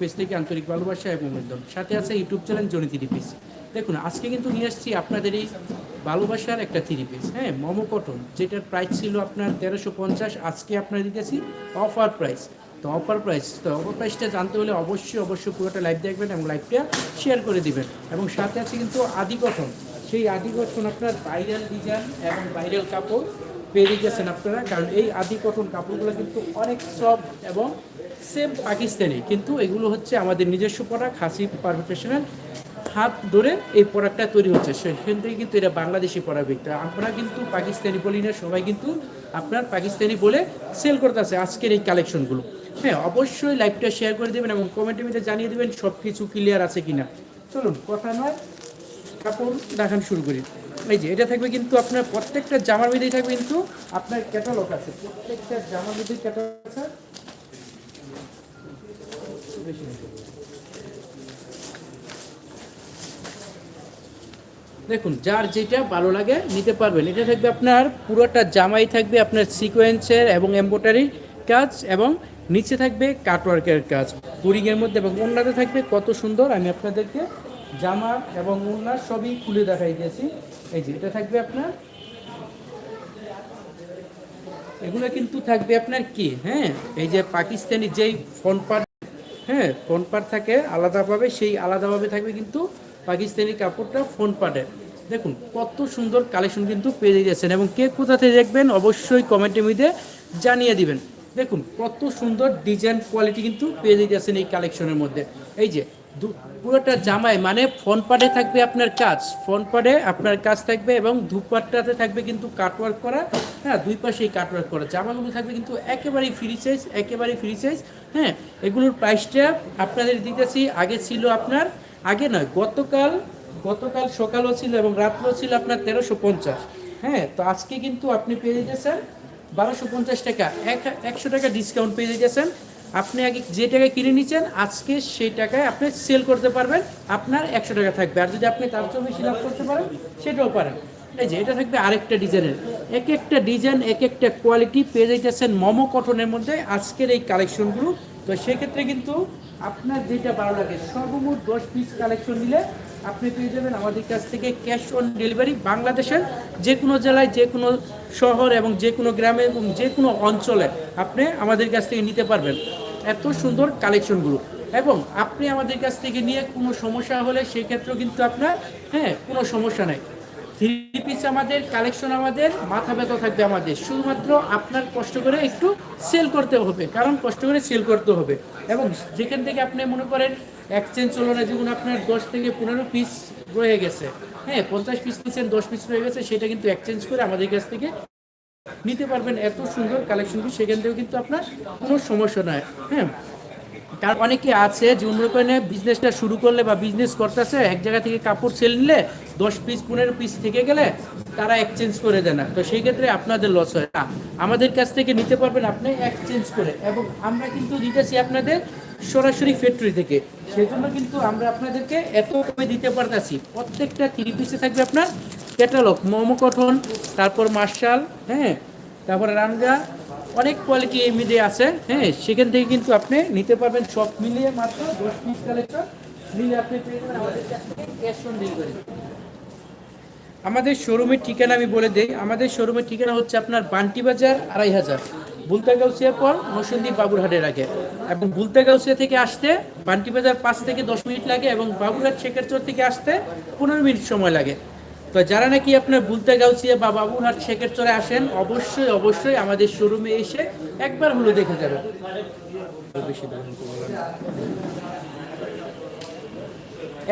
Page থেকে আন্তরিক ভালোবাসা এবং অভিনন্দন। সাথে আছে YouTube channel Jony three piece. দেখুন, আজকে কিন্তু নিয়ে আসছি আপনাদের এই ভালোবাসার একটা থ্রি পিস হ্যাঁ মোমো কটন, যেটার প্রাইস ছিল আপনার তেরোশো পঞ্চাশ, আজকে আপনার দিতেছি অফার প্রাইস তো অফার প্রাইস তো অফার প্রাইসটা জানতে হলে অবশ্যই অবশ্যই পুরোটা লাইভ দেখবেন এবং লাইভটা শেয়ার করে দিবেন। এবং সাথে আছে কিন্তু আদি গঠন সেই আদি গঠন আপনার ভাইরাল ডিজাইন এবং ভাইরাল কাপড় পেয়ে গেছেন আপনারা, কারণ এই আদি কটন কাপড়গুলো কিন্তু অনেক সফট এবং সেম পাকিস্তানি, কিন্তু এগুলো হচ্ছে আমাদের নিজস্ব প্রোডাক্ট হাসি পারফেকশনাল হাত ধরে এই প্রোডাক্টটা তৈরি হচ্ছে। সেখান থেকে কিন্তু এটা বাংলাদেশি প্রোডাক্ট আমরা কিন্তু পাকিস্তানি বলি না, সবাই কিন্তু আপনার পাকিস্তানি বলে সেল করতেছে আজকের এই কালেকশনগুলো হ্যাঁ অবশ্যই লাইভটা শেয়ার করে দেবেন এবং কমেন্টের মধ্যে জানিয়ে দেবেন সব কিছু ক্লিয়ার আছে কিনা। চলুন, কথা নয় কাপড় দেখানো শুরু করি। এই যে, এটা থাকবে কিন্তু আপনার প্রত্যেকটা জামার মধ্যেই থাকবে কিন্তু আপনার ক্যাটালগ আছে। প্রত্যেকটা জামার মধ্যেই ক্যাটালগ আছে। দেখুন, যার যেটা ভালো লাগে নিতে পারবেন। এটা থাকবে আপনার, পুরোটা জামাই থাকবে আপনার সিকোয়েন্সের এবং এম্বোটারির কাজ এবং নিচে থাকবে কাটওয়ার্কের কাজ। কুরিংয়ের মধ্যে এবং ওনাতে থাকবে, কত সুন্দর। আমি আপনাদেরকে জামা এবং ওনার সবই খুলে দেখাই দিয়েছি। এই যে, এটা থাকবে আপনার, এগুলো কিন্তু থাকবে আপনার কি? হ্যাঁ এই যে পাকিস্তানি যেই ফোন পার হ্যাঁ ফোন পার থাকে, আলাদাভাবে, সেই আলাদাভাবে থাকবে কিন্তু পাকিস্তানি কাপড়টা ফোন পার্টের দেখুন, কত সুন্দর কালেকশন কিন্তু পেয়ে গেছেন এবং কে কোথা থেকে দেখবেন অবশ্যই কমেন্টের মধ্যে জানিয়ে দিবেন। দেখুন, কত সুন্দর ডিজাইন কোয়ালিটি কিন্তু পেয়ে যাচ্ছেন এই কালেকশনের মধ্যে। এই যে পুরোটা জামাই মানে ফোন পাড়ে থাকবে আপনার কাজ ফোন পাড়ে আপনার কাজ থাকবে এবং ধূপপাটটাতে থাকবে কিন্তু কাটওয়ার্ক করা হ্যাঁ দুই পাশেই কাটওয়ার্ক করা। জামাগুলো থাকবে কিন্তু একেবারেই ফ্রি সাইজ একেবারেই ফ্রি সাইজ হ্যাঁ এগুলোর প্রাইসটা আপনাদের দিতেছি, আগে ছিল আপনার, আগে নয়, গতকাল গতকাল সকালও ছিল এবং রাত্রেও ছিল আপনার তেরোশো পঞ্চাশ হ্যাঁ তো আজকে কিন্তু আপনি পেয়ে যেতেছেন বারোশো পঞ্চাশ টাকা। এক একশো টাকা ডিসকাউন্ট পেয়ে যেতেছেন আপনি আগে যে টাকায় কিনে নিচ্ছেন, আজকে সেই টাকায় আপনি সেল করতে পারবেন। আপনার একশো টাকা থাকবে। আর যদি আপনি তার চেয়েও বেশি লাভ করতে পারেন, সেটাও পারেন। এই যে, এটা থাকবে আরেকটা ডিজাইনের। এক একটা ডিজাইন, এক একটা কোয়ালিটি পেয়ে যাইতেছেন মোমো কটনের মধ্যে আজকের এই কালেকশনগুলো। তো সেক্ষেত্রে কিন্তু আপনার যেটা ভালো লাগে, সর্বমোট দশ পিস কালেকশন নিলে আপনি পেয়ে যাবেন আমাদের কাছ থেকে ক্যাশ অন ডেলিভারি বাংলাদেশের যে কোনো জেলায়, যে কোনো শহর এবং যে কোনো গ্রামে এবং যে কোনো অঞ্চলে আপনি আমাদের কাছ থেকে নিতে পারবেন এত সুন্দর কালেকশনগুলো। এবং আপনি আমাদের কাছ থেকে নিয়ে কোনো সমস্যা হলে সেই ক্ষেত্রেও কিন্তু আপনার হ্যাঁ কোনো সমস্যা নাই। থ্রি পিস আমাদের, কালেকশন আমাদের, মাথা ব্যথা থাকবে আমাদের। শুধুমাত্র আপনার কষ্ট করে একটু সেল করতে হবে, কারণ কষ্ট করে সেল করতে হবে। এবং যেখান থেকে আপনি মনে করেন এক্সচেঞ্জ চলো না যেমন আপনার দশ থেকে পনেরো পিস রয়ে গেছে। হ্যাঁ পঞ্চাশ পিস নিচ্ছেন, দশ পিস রয়ে গেছে, সেটা কিন্তু এক্সচেঞ্জ করে আমাদের কাছ থেকে নিতে পারবেন। এত সুন্দর কালেকশনগুলো সেখান থেকেও কিন্তু আপনার কোনো সমস্যা নয় হ্যাঁ কারণ অনেকে আছে যে করেন বিজনেসটা শুরু করলে বা বিজনেস করতেছে, এক জায়গা থেকে কাপড় সেল নিলে দশ পিস পনেরো পিস থেকে গেলে তারা এক্সচেঞ্জ করে দেয় না। তো সেই ক্ষেত্রে আপনাদের লস হয়। না, আমাদের কাছ থেকে নিতে পারবেন আপনি এক্সচেঞ্জ করে এবং আমরা কিন্তু দিতেছি আপনাদের সরাসরি ফ্যাক্টরি থেকে। সেজন্য কিন্তু আমরা আপনাদেরকে এত কমে দিতে পারতেছি। প্রত্যেকটা থ্রি পিসে থাকবে আপনার ক্যাটালগ মোমো কটন তারপর মার্শাল হ্যাঁ তারপরে রানগা অনেক কোয়ালিটি এই মিলে আছে। হ্যাঁ সেখান থেকে কিন্তু আপনি নিতে পারবেন সব মিলিয়ে মাত্র দশ পিস কালেকশন নিলে আপনি পেয়ে আমাদের আমাদের শোরুমের ঠিকানা আমি বলে দিই। আমাদের শোরুমের ঠিকানা হচ্ছে আপনার বান্টি বাজার আড়াই হাজার। বুলতাগাউসিয়ার পর নসন্দীপ বাবুরহাটের আগে। এবং বুলতাগাউসিয়া থেকে আসতে বান্টি বাজার পাঁচ থেকে দশ মিনিট লাগে এবং বাবুরহাট শেখেরচর থেকে আসতে পনেরো মিনিট সময় লাগে। তো যারা নাকি আপনার বুলতাগাউসিয়া বা বাবুরহাট শেখেরচরে আসেন, অবশ্যই অবশ্যই আমাদের শোরুমে এসে একবার হলো দেখে যাবেন।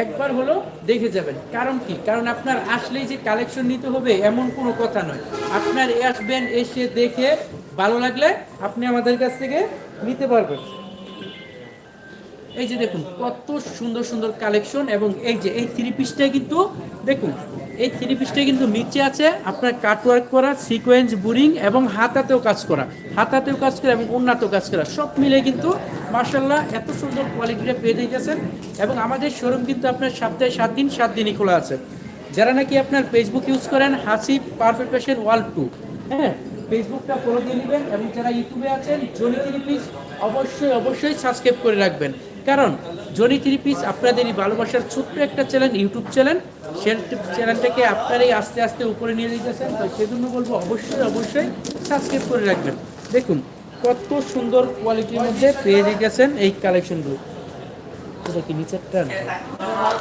একবার হলো দেখে যাবেন। কারণ কি? কারণ আপনার আসলেই যে কালেকশন নিতে হবে এমন কোনো কথা নয়। আপনার আসবেন, এসে দেখে ভালো লাগলে আপনি আমাদের কাছ থেকে নিতে পারবেন। এই যে দেখুন, কত সুন্দর সুন্দর কালেকশন এবং এই যে, এই থ্রি পিসটা কিন্তু, দেখুন, এই থ্রি পিসটা কিন্তু নিচে আছে, আপনার কাটওয়ার্ক করা সিকোয়েন্স বুরিং এবং হাতাতেও কাজ করা, হাতাতেও কাজ করা এবং উন্নাতেও কাজ করা, সব মিলে কিন্তু মার্শাল্লাহ এত সুন্দর কোয়ালিটিটা পেয়ে দিতেছেন এবং আমাদের শোরুম কিন্তু আপনার সপ্তাহে সাত দিন, সাত দিনই খোলা আছে। যারা নাকি আপনার ফেসবুক ইউজ করেন হাসি পারফেক্ট ফ্যাশন ওয়ার্ল্ড টু হ্যাঁ ফেসবুকটা ফলো দিয়ে নেবেন এবং যারা ইউটিউবে আছেন জনি থ্রি পিস অবশ্যই অবশ্যই সাবস্ক্রাইব করে রাখবেন। কারণ জনি থ্রি পিস আপনাদেরই ভালোবাসার ছোট্ট একটা চ্যানেল ইউটিউব চ্যানেল সেই চ্যানেলটাকে আপনারাই আস্তে আস্তে উপরে নিয়ে যেতেছেন। তো সেজন্য বলব অবশ্যই অবশ্যই সাবস্ক্রাইব করে রাখবেন। দেখুন, কত সুন্দর কোয়ালিটির মধ্যে পেয়ে গেছেন এই কালেকশনগুলো এটা কি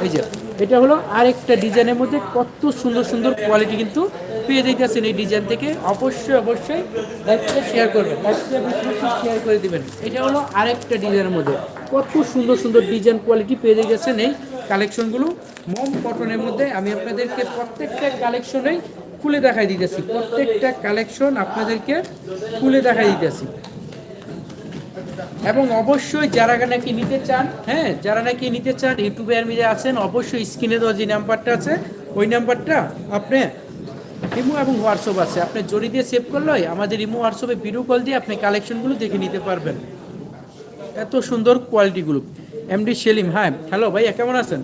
এই যে, এটা হলো আরেকটা ডিজাইনের মধ্যে কত সুন্দর সুন্দর কোয়ালিটি কিন্তু পেয়ে যাইতেছেন এই ডিজাইন থেকে। অবশ্যই অবশ্যই লাইভটা শেয়ার করবেন। লাইভটা শেয়ার করে দিবেন। এটা হলো আরেকটা ডিজাইনের মধ্যে। কত সুন্দর সুন্দর ডিজাইন কোয়ালিটি পেয়ে যাইতেছেন এই কালেকশনগুলো মম কটনের মধ্যে আমি আপনাদেরকে প্রত্যেকটা কালেকশনেই খুলে দেখাই দিতেছি। প্রত্যেকটা কালেকশন আপনাদেরকে খুলে দেখাই দিতেছি। এবং অবশ্যই যারা নাকি নিতে চান হ্যাঁ যারা নাকি নিতে চান, ইউটিউবে আর মিলে আছেন, অবশ্যই স্ক্রিনে দেওয়া যে নাম্বারটা আছে, ওই নাম্বারটা আপনি ইমো এবং হোয়াটসঅ্যাপ আছে। আপনি জড়ি দিয়ে সেভ করলেই আমাদের ইমো, হোয়াটসঅ্যাপে ভিডিও কল দিয়ে আপনি কালেকশনগুলো দেখে নিতে পারবেন। এত সুন্দর কোয়ালিটিগুলো এমডি সেলিম হ্যাঁ হ্যালো ভাইয়া, কেমন আছেন?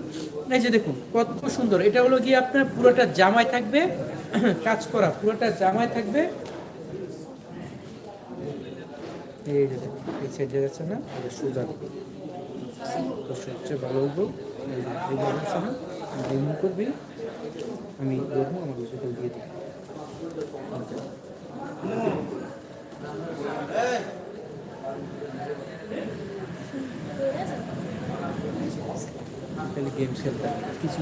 এই যে দেখুন, কত সুন্দর। এটা হলো গিয়ে আপনার পুরোটা জামায় থাকবে, কাজ করা, পুরোটা জামায় থাকবে। সবচেয়ে ভালো আমি খালি গেম খেলতে কিছু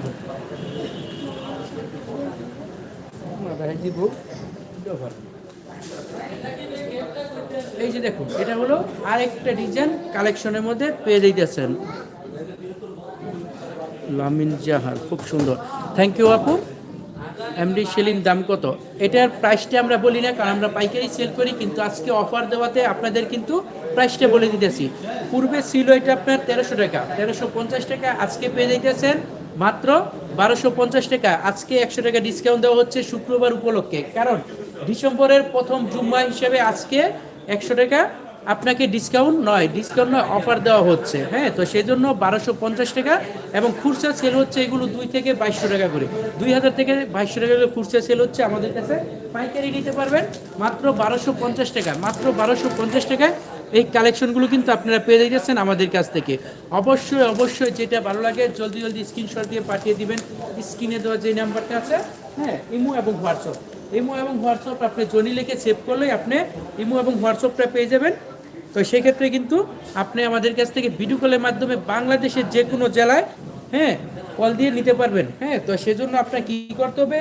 এই যে দেখুন, এটা হলো আরেকটা ডিজাইন কালেকশনের মধ্যে পেয়ে যাইতেছেন। লামিন জাহার খুব সুন্দর। থ্যাংক ইউ আপু। এমডি সেলিম দাম কত? এটার প্রাইসটা আমরা বলি না, কারণ আমরা পাইকারি সেল করি, কিন্তু আজকে অফার দেওয়াতে আপনাদের কিন্তু প্রাইসটা বলে দিতেছি। পূর্বে ছিল এটা আপনার তেরোশো টাকা, তেরোশো পঞ্চাশ টাকা, আজকে পেয়ে যাইতেছেন মাত্র বারোশো পঞ্চাশ টাকা। আজকে একশো টাকা ডিসকাউন্ট দেওয়া হচ্ছে শুক্রবার উপলক্ষে। কারণ ডিসেম্বরের প্রথম জুম্মা হিসেবে আজকে একশো টাকা আপনাকে ডিসকাউন্ট নয় ডিসকাউন্ট নয় অফার দেওয়া হচ্ছে হ্যাঁ? তো সেই জন্য বারোশো পঞ্চাশ টাকা এবং খুচরা সেল হচ্ছে এগুলো দুই থেকে বাইশশো টাকা করে। দুই হাজার থেকে বাইশশো টাকা করে খুচরা সেল হচ্ছে আমাদের কাছে। পাইকারি নিতে পারবেন মাত্র বারোশো পঞ্চাশ টাকা, মাত্র বারোশো পঞ্চাশ টাকায় এই কালেকশনগুলো কিন্তু আপনারা পেয়ে যাচ্ছেন আমাদের কাছ থেকে। অবশ্যই অবশ্যই যেটা ভালো লাগে জলদি জলদি স্ক্রিনশট দিয়ে পাঠিয়ে দিবেন। স্ক্রিনে দেওয়া যে নাম্বারটা আছে হ্যাঁ ইমো এবং হোয়াটসঅ্যাপ। ইমো এবং হোয়াটসঅ্যাপ আপনি জনি লিখে সেভ করলেই আপনি ইমো এবং হোয়াটসঅ্যাপটা পেয়ে যাবেন। তো সেক্ষেত্রে কিন্তু আপনি আমাদের কাছ থেকে ভিডিও কলের মাধ্যমে বাংলাদেশের যে কোনো জেলায় হ্যাঁ কল দিয়ে নিতে পারবেন হ্যাঁ তো সেজন্য আপনার কি করতে হবে?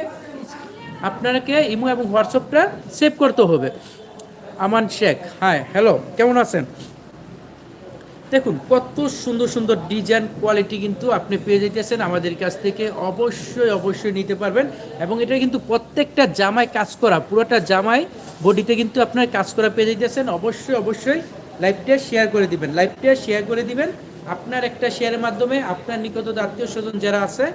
আপনাকে ইমো এবং হোয়াটসঅ্যাপটা সেভ করতে হবে। আমান শেখ হাই হ্যালো কেমন আছেন? দেখুন, কত সুন্দর সুন্দর ডিজাইন কোয়ালিটি কিন্তু আপনি পেয়ে যেতেছেন আমাদের কাছ থেকে। অবশ্যই অবশ্যই নিতে পারবেন এবং এটা কিন্তু প্রত্যেকটা জামায় কাজ করা, পুরোটা জামায় বডিতে কিন্তু আপনার কাজ করা পেয়ে যেতেছেন অবশ্যই অবশ্যই লাইভটা শেয়ার করে দিবেন। লাইভটা শেয়ার করে দিবেন। আপনার একটা শেয়ারের মাধ্যমে আপনার নিকট আত্মীয় স্বজন যারা আছে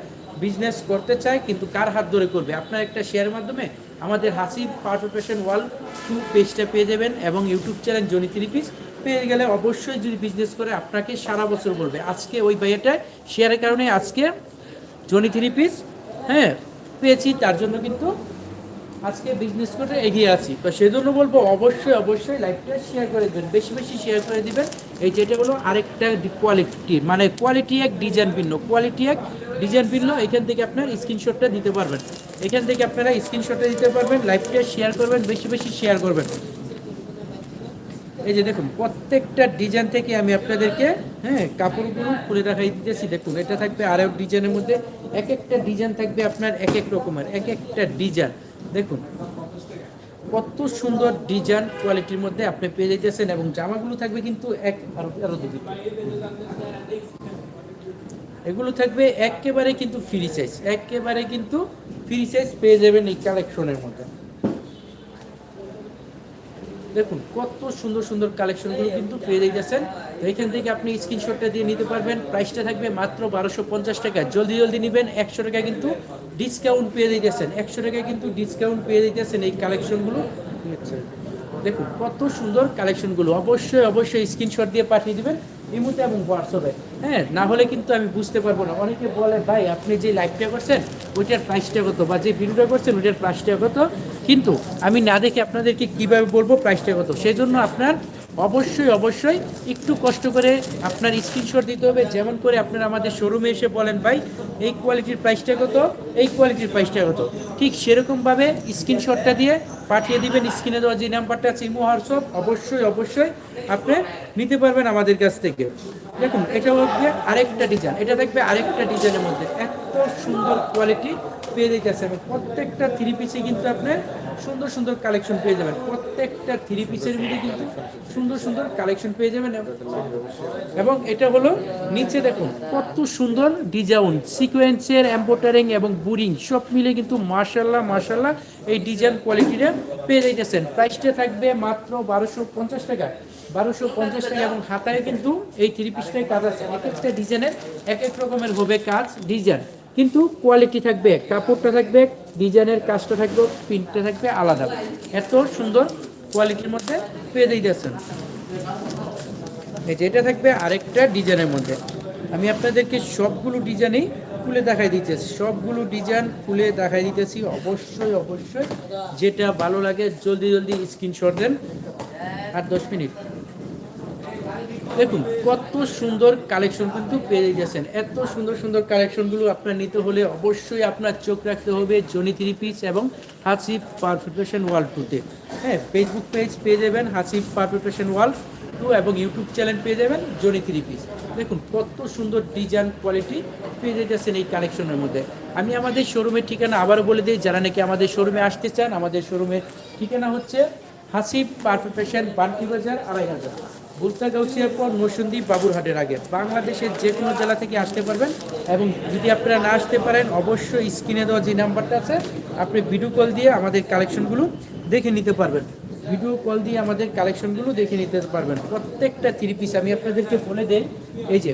বিজনেস করতে চায়, কিন্তু কার হাত ধরে করবে? আপনার একটা শেয়ারের মাধ্যমে আমাদের হাসিব পারফেকশন ওয়ার্ল্ড টু পেজটা পেয়ে যাবেন এবং YouTube channel Jony three piece পেয়ে গেলে অবশ্যই যদি বিজনেস করে, আপনাকে সারা বছর বলবে। আজকে ওই ভাইয়াটা শেয়ারের কারণে আজকে জনি পিস হ্যাঁ পেয়েছি। তার জন্য কিন্তু আজকে বিজনেস করে এগিয়ে আছি। তো সেজন্য বলব অবশ্যই অবশ্যই লাইভটা শেয়ার করে দেবেন। বেশি বেশি শেয়ার করে দিবেন। এই যেটা হলো আরেকটা কোয়ালিটি মানে কোয়ালিটি এক ডিজাইন ভিন্ন। কোয়ালিটি এক ডিজাইন ভিন্ন, এখান থেকে আপনার স্ক্রিনশটটা দিতে পারবেন। এখান থেকে আপনারা স্ক্রিনশটটা দিতে পারবেন লাইভটা শেয়ার করবেন, বেশি বেশি শেয়ার করবেন। এই যে দেখুন, প্রত্যেকটা ডিজাইন থেকে আমি আপনাদেরকে হ্যাঁ কাপড়গুলো খুলে দেখাই দিতেছি। দেখুন, এটা থাকবে আরও ডিজাইনের মধ্যে। এক একটা ডিজাইন থাকবে আপনার এক এক রকমের, এক একটা ডিজাইন দেখুন, কত সুন্দর ডিজাইন কোয়ালিটির মধ্যে আপনি পেয়ে যাইতেছেন এবং জামাগুলো থাকবে কিন্তু এক আরও দুটি। এগুলো থাকবে একেবারে কিন্তু ফ্রি সাইজ একেবারে কিন্তু ফ্রি সাইজ পেয়ে যাবেন এই কালেকশনের মধ্যে। দেখুন, কত সুন্দর সুন্দর কালেকশনগুলো কিন্তু পেয়ে যাচ্ছেন তো এখান থেকে আপনি স্ক্রিনশটটা দিয়ে নিতে পারবেন। প্রাইসটা থাকবে মাত্র বারোশো পঞ্চাশ টাকা। জলদি জলদি নেবেন। একশো টাকা কিন্তু ডিসকাউন্ট পেয়ে দিতেছেন। একশো টাকায় কিন্তু ডিসকাউন্ট পেয়ে দিতেছেন এই কালেকশনগুলো দেখুন, কত সুন্দর কালেকশনগুলো অবশ্যই অবশ্যই স্ক্রিনশট দিয়ে পাঠিয়ে দেবেন ইমুতে এবং হোয়াটসঅ্যাপে। হ্যাঁ না হলে কিন্তু আমি বুঝতে পারব না। অনেকে বলে, ভাই, আপনি যে লাইভটা করছেন, ওইটার প্রাইসটা কত? বা যে ভিডিওটা করছেন, ওইটার প্রাইসটা কত? কিন্তু আমি না দেখে আপনাদেরকে কীভাবে বলব প্রাইসটা কত? সেই জন্য আপনার অবশ্যই অবশ্যই একটু কষ্ট করে আপনার স্ক্রিনশট দিতে হবে। যেমন করে আপনারা আমাদের শোরুমে এসে বলেন, ভাই, এই কোয়ালিটির প্রাইসটা কত? এই কোয়ালিটির প্রাইসটা কত? ঠিক সেরকমভাবে স্ক্রিনশটটা দিয়ে পাঠিয়ে দিবেন স্ক্রিনে দেওয়া যে নাম্বারটা আছে, ইমো, হোয়াটসঅ্যাপ, অবশ্যই অবশ্যই আপনি নিতে পারবেন আমাদের কাছ থেকে। দেখুন, এটা হচ্ছে আরেকটা ডিজাইন এটা দেখবে আরেকটা ডিজাইনের মধ্যে। এত সুন্দর কোয়ালিটি পেয়ে যেতেছে এবং প্রত্যেকটা থ্রি পিসে কিন্তু আপনি সুন্দর সুন্দর কালেকশন পেয়ে যাবেন। প্রত্যেকটা থ্রি পিসের মধ্যে কিন্তু সুন্দর সুন্দর কালেকশন পেয়ে যাবেন। এবং এটা হলো নিচে দেখুন, কত সুন্দর ডিজাইন সিকোয়েন্সের এম্বোটারিং এবং বুরিং সব মিলে কিন্তু মার্শাল্লাহ মার্শাল্লাহ এই ডিজাইন কোয়ালিটিটা পেয়ে যাইতেছেন। প্রাইসটা থাকবে মাত্র বারোশো পঞ্চাশ টাকা। বারোশো পঞ্চাশ টাকা এবং হাতায় কিন্তু এই থ্রি পিসটাই কাজ আছে। এক একটা ডিজাইনের এক এক রকমের হবে কাজ ডিজাইন কিন্তু কোয়ালিটি থাকবে কাপড়টা থাকবে ডিজাইনের কাজটা থাকবে প্রিন্টটা থাকবে আলাদা। এত সুন্দর কোয়ালিটির মধ্যে পেয়ে দিতেছেন এই যে এটা থাকবে আরেকটা ডিজাইনের মধ্যে। আমি আপনাদেরকে সবগুলো ডিজাইনই খুলে দেখাই দিতেছি। সবগুলো ডিজাইন খুলে দেখাই দিতেছি। অবশ্যই অবশ্যই যেটা ভালো লাগে, জলদি জলদি স্ক্রিনশট দেন। আর দশ মিনিট। দেখুন, কত সুন্দর কালেকশন কিন্তু পেয়ে গেছেন। এত সুন্দর সুন্দর কালেকশনগুলো আপনার নিতে হলে অবশ্যই আপনার চোখ রাখতে হবে জনি থ্রি পিস এবং হাসিফ পারফেকশন ওয়ার্ল্ড টুতে হ্যাঁ ফেসবুক পেজ পেয়ে যাবেন হাসিফ পারফেকশন ওয়ার্ল্ড টু এবং ইউটিউব চ্যানেল পেয়ে যাবেন জনি থ্রি পিস দেখুন, কত সুন্দর ডিজাইন কোয়ালিটি পেয়ে যেতেছেন এই কালেকশনের মধ্যে। আমি আমাদের শোরুমের ঠিকানা আবারও বলে দিই, যারা নাকি আমাদের শোরুমে আসতে চান, আমাদের শোরুমের ঠিকানা হচ্ছে হাসিফ পারফেকশন বান্টি বাজার আড়াই হাজার। বুলতা গাউসিয়ার পর নরসিংদী বাবুরহাটের আগে। বাংলাদেশের যে কোনো জেলা থেকে আসতে পারবেন এবং যদি আপনারা না আসতে পারেন, অবশ্যই স্ক্রিনে দেওয়া যে নাম্বারটা আছে, আপনি ভিডিও কল দিয়ে আমাদের কালেকশনগুলো দেখে নিতে পারবেন। ভিডিও কল দিয়ে আমাদের কালেকশনগুলো দেখে নিতে পারবেন। প্রত্যেকটা থ্রি পিস আমি আপনাদেরকে বলে দেই, এই যে,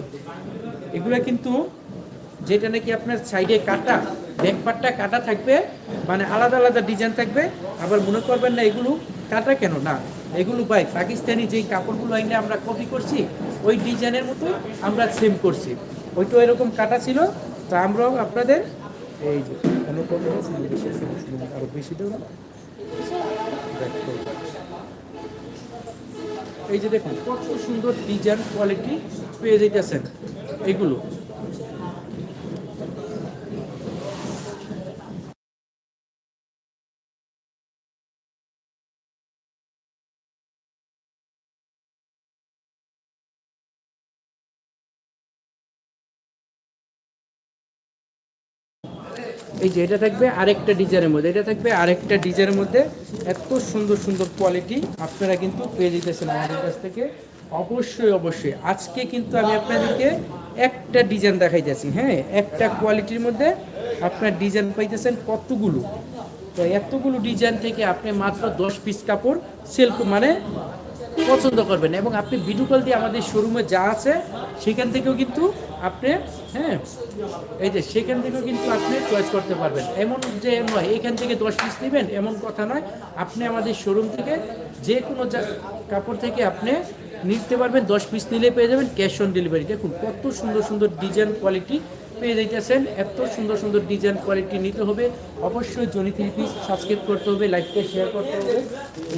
এগুলো কিন্তু যেটা নাকি আপনার সাইডে কাটা ব্যাক পার্টটা কাটা থাকবে মানে আলাদা আলাদা ডিজাইন থাকবে, আবার মনে করবেন না এগুলো কাটা কেন? না এগুলো ভাই, পাকিস্তানি যেই কাপড়গুলো আইনে আমরা কপি করছি, ওই ডিজাইনের মতো আমরা সেম করছি। ওইটা এরকম কাটা ছিল, তা আমরাও আপনাদের এই যে বেশি আরও বেশি দেবো। এই যে দেখুন, কত সুন্দর ডিজাইন কোয়ালিটি পেয়ে যেতেছেন এগুলো। এই যে এটা থাকবে আরেকটা ডিজাইনের মধ্যে, এটা থাকবে আরেকটা ডিজাইনের মধ্যে এত সুন্দর সুন্দর কোয়ালিটি আপনারা কিন্তু পেয়ে যেতেছেন আমাদের কাছ থেকে। অবশ্যই অবশ্যই। আজকে কিন্তু আমি আপনাদেরকে একটা ডিজাইন দেখাইতেছি হ্যাঁ? একটা কোয়ালিটির মধ্যে আপনার ডিজাইন পাইতেছেন কতগুলো? তো এতগুলো ডিজাইন থেকে আপনি মাত্র দশ পিস কাপড় সেল মানে পছন্দ করবেন এবং আপনি ভিডিও কল দিয়ে আমাদের শোরুমে যা আছে, সেখান থেকেও কিন্তু আপনি হ্যাঁ এই যে সেখান থেকেও কিন্তু আপনি চয়েস করতে পারবেন। এমন যে নয়, এখান থেকে দশ পিস নেবেন, এমন কথা নয়। আপনি আমাদের শোরুম থেকে যে কোনো কাপড় থেকে আপনি নিতে পারবেন। দশ পিস নিলে পেয়ে যাবেন ক্যাশ অন ডেলিভারি দেখুন, কত সুন্দর সুন্দর ডিজাইন কোয়ালিটি পেয়ে যাইতেছেন। এত সুন্দর সুন্দর ডিজাইন কোয়ালিটি নিতে হবে। অবশ্যই জনি থ্রি পিস সাবস্ক্রাইব করতে হবে লাইকটা শেয়ার করতে হবে।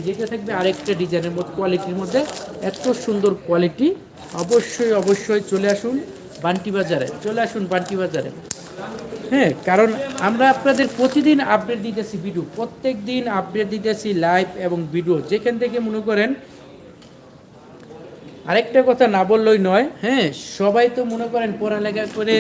যেটা থাকবে আরেকটা ডিজাইনের মধ্যে কোয়ালিটির মধ্যে এত সুন্দর কোয়ালিটি অবশ্যই অবশ্যই চলে আসুন বান্টি বাজারে। চলে আসুন বান্টি বাজারে। হ্যাঁ কারণ আমরা আপনাদের প্রতিদিন আপডেট দিতেছি ভিডিও প্রত্যেক দিন আপডেট দিতেছি লাইভ এবং ভিডিও যেখান থেকে মনে করেন, আরেকটা কথা না বললেই নয় হ্যাঁ সবাই তো মনে করেন পড়ালেখা করে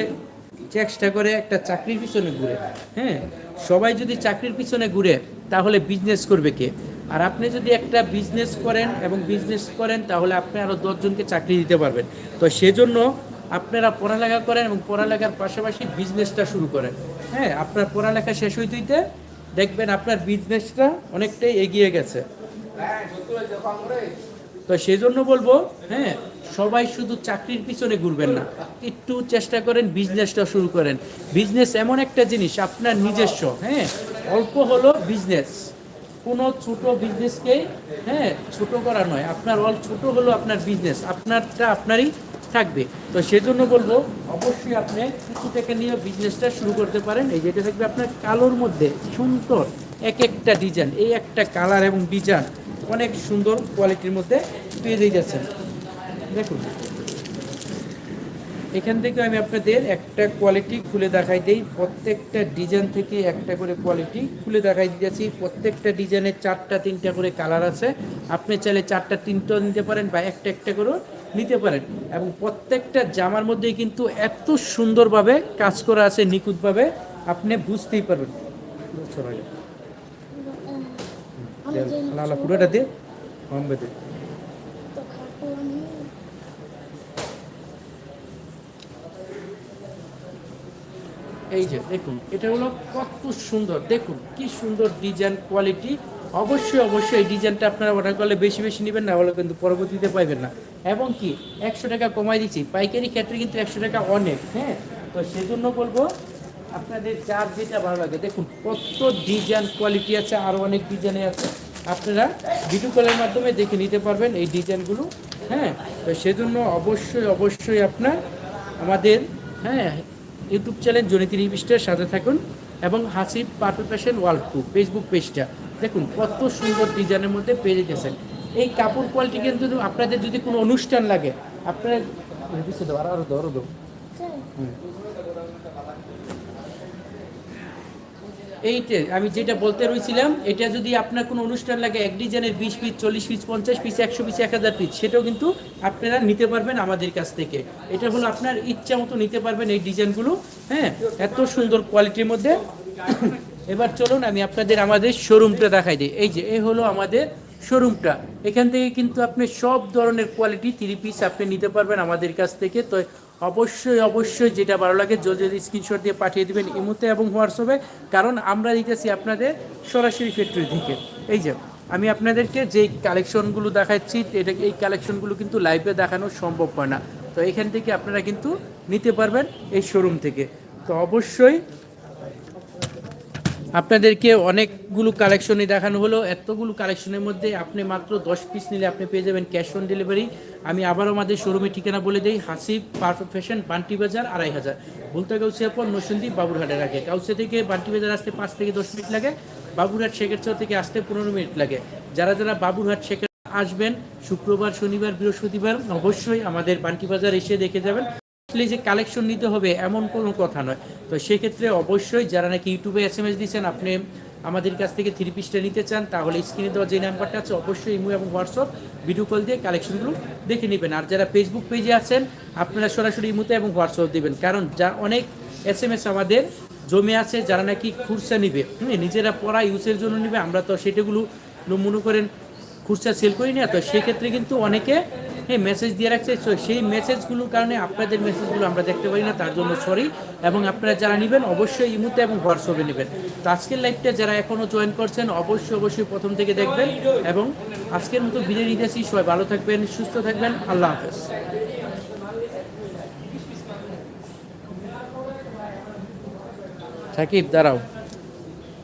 চেষ্টা করে একটা চাকরির পিছনে ঘুরে। হ্যাঁ? সবাই যদি চাকরির পিছনে ঘুরে, তাহলে বিজনেস করবে কে? আর আপনি যদি একটা বিজনেস করেন এবং বিজনেস করেন, তাহলে আপনি আরও দশজনকে চাকরি দিতে পারবেন। তো সেজন্য আপনারা পড়ালেখা করেন এবং পড়ালেখার পাশাপাশি বিজনেসটা শুরু করেন। হ্যাঁ? আপনার পড়ালেখা শেষ হইতে হইতে দেখবেন আপনার বিজনেসটা অনেকটাই এগিয়ে গেছে। তো সেই জন্য বলব হ্যাঁ সবাই শুধু চাকরির পিছনে ঘুরবেন না, একটু চেষ্টা করেন বিজনেসটা শুরু করেন। বিজনেস এমন একটা জিনিস, আপনার নিজস্ব হ্যাঁ অল্প হলো বিজনেস কোনো ছোট বিজনেসকেই হ্যাঁ ছোট করা নয়, আপনার অল ছোট হলো আপনার বিজনেস আপনারটা আপনারই থাকবে। তো সেজন্য বলব, অবশ্যই আপনি কিছু থেকে নিয়ে বিজনেসটা শুরু করতে পারেন। এই যেটা থাকবে আপনার কালোর মধ্যে সুন্দর এক একটা ডিজাইন এই একটা কালার এবং ডিজাইন অনেক সুন্দর কোয়ালিটির মধ্যে পেয়ে দিয়ে যাচ্ছেন। দেখুন। এখান থেকে আমি আপনাদের একটা কোয়ালিটি খুলে দেখাই দিই। প্রত্যেকটা ডিজাইন থেকে একটা করে কোয়ালিটি খুলে দেখাই দিয়েছি প্রত্যেকটা ডিজাইনের চারটা, তিনটা করে কালার আছে। আপনি চাইলে চারটা, তিনটাও নিতে পারেন বা একটা একটা করেও নিতে পারেন। এবং প্রত্যেকটা জামার মধ্যেই কিন্তু এত সুন্দরভাবে কাজ করা আছে, নিখুঁতভাবে, আপনি বুঝতেই পারবেন। আল্লাহ পুরোটা দিয়ে কমবে দিয়ে এই যে, দেখুন, এটা হলো কত সুন্দর। দেখুন, কি সুন্দর ডিজাইন কোয়ালিটি অবশ্যই অবশ্যই এই ডিজাইনটা আপনারা অর্ডার করলে বেশি বেশি নেবেন, না হলে কিন্তু পরবর্তীতে পাইবেন না। এবং কি, একশো টাকা কমাই দিচ্ছি। পাইকারি ক্ষেত্রে কিন্তু একশো টাকা অনেক হ্যাঁ? তো সেজন্য বলব, আপনাদের যার যেটা ভালো লাগে, দেখুন, কত ডিজাইন কোয়ালিটি আছে আরও অনেক ডিজাইনে আছে। আপনারা ভিডিও কলের মাধ্যমে দেখে নিতে পারবেন এই ডিজাইনগুলো হ্যাঁ? তো সেজন্য অবশ্যই অবশ্যই আপনার আমাদের হ্যাঁ ইউটিউব চ্যানেল জনিতি রিভিস্টের সাথে থাকুন এবং Hasib perfect fashion world two Facebook পেজটা দেখুন কত সুন্দর ডিজাইনের মধ্যে পেয়ে যেতেছেন। এই কাপড় কোয়ালিটি কিন্তু আপনাদের যদি কোনো অনুষ্ঠান লাগে আপনারা পিছিয়ে দাও আরও দাও আরও দাও। এইটা আমি যেটা বলতে রয়েছিলাম এটা যদি আপনার কোনো অনুষ্ঠান লাগে, এক ডিজাইনের বিশ পিস, চল্লিশ পিস, পঞ্চাশ পিস, একশো পিস, এক হাজার পিস, সেটাও কিন্তু আপনারা নিতে পারবেন আমাদের কাছ থেকে। এটা হলো আপনার ইচ্ছা মতো নিতে পারবেন এই ডিজাইনগুলো হ্যাঁ? এত সুন্দর কোয়ালিটির মধ্যে। এবার চলুন, আমি আপনাদের আমাদের শোরুমটা দেখাই দিই। এই যে, এই হলো আমাদের শোরুমটা। এখান থেকে কিন্তু আপনি সব ধরনের কোয়ালিটি থ্রি পিস আপনি নিতে পারবেন আমাদের কাছ থেকে। তো অবশ্যই অবশ্যই যেটা ভালো লাগে, জলদি জলদি স্ক্রিনশট দিয়ে পাঠিয়ে দেবেন ইমুতে এবং হোয়াটসঅ্যাপে কারণ আমরা দিতেছি আপনাদের সরাসরি ফ্যাক্টরি থেকে। এই যে, আমি আপনাদেরকে যে কালেকশনগুলো দেখাচ্ছি, এটা, এই কালেকশনগুলো কিন্তু লাইভে দেখানো সম্ভব হয় না। তো এখান থেকে আপনারা কিন্তু নিতে পারবেন এই শোরুম থেকে। তো অবশ্যই আপনাদেরকে অনেকগুলো কালেকশনই দেখানো হলো। এতগুলো কালেকশনের মধ্যে আপনি মাত্র দশ পিস নিলে আপনি পেয়ে যাবেন ক্যাশ অন ডেলিভারি আমি আবারও আমাদের শোরুমের ঠিকানা বলে দিই, হাসিব পারফেক্ট ফ্যাশন বান্টি বাজার, আড়াই হাজার। বলতে কাউসিয়া পর নসন্দি বাবুরহাটে রাখে কাউসিয়া থেকে বান্টি বাজার আসতে পাঁচ থেকে দশ মিনিট লাগে। বাবুরহাট শেখেরচর থেকে আসতে পনেরো মিনিট লাগে। যারা যারা বাবুরহাট শেখের আসবেন, শুক্রবার, শনিবার, বৃহস্পতিবার, অবশ্যই আমাদের বান্টি বাজার এসে দেখে যাবেন। আসলে যে কালেকশন নিতে হবে, এমন কোনো কথা নয়। তো সেক্ষেত্রে অবশ্যই যারা নাকি ইউটিউবে এস এম এস দিচ্ছেন, আপনি আমাদের কাছ থেকে থ্রি পিসটা নিতে চান, তাহলে স্ক্রিনে দেওয়া যে নাম্বারটা আছে, অবশ্যই ইমো এবং হোয়াটসঅ্যাপ ভিডিও কল দিয়ে কালেকশনগুলো দেখে নেবেন। আর যারা ফেসবুক পেজে আছেন, আপনারা সরাসরি ইমোতে এবং হোয়াটসঅ্যাপ দেবেন। কারণ যা অনেক এস এম এস আমাদের জমে আছে, যারা নাকি খুরসা নিবে নিজেরা পড়া ইউজের জন্য নিবে, আমরা তো সেটাগুলো মনে করেন খুচরা সেল করি না। তো সেক্ষেত্রে কিন্তু অনেকে হ্যাঁ মেসেজ দিয়ে রাখছে। সেই মেসেজগুলোর কারণে আপনাদের মেসেজগুলো আমরা দেখতে পারি না, তার জন্য সরি এবং আপনারা যারা নেবেন, অবশ্যই ইমুতে এবং হোয়াটসঅ্যাপে নেবেন। তো আজকের লাইভটা যারা এখনও জয়েন করছেন, অবশ্যই অবশ্যই প্রথম থেকে দেখবেন। এবং আজকের মতো বিদায় নিতেছি সবাই ভালো থাকবেন, সুস্থ থাকবেন। আল্লাহ হাফেজ। সাকিব, দাঁড়াও।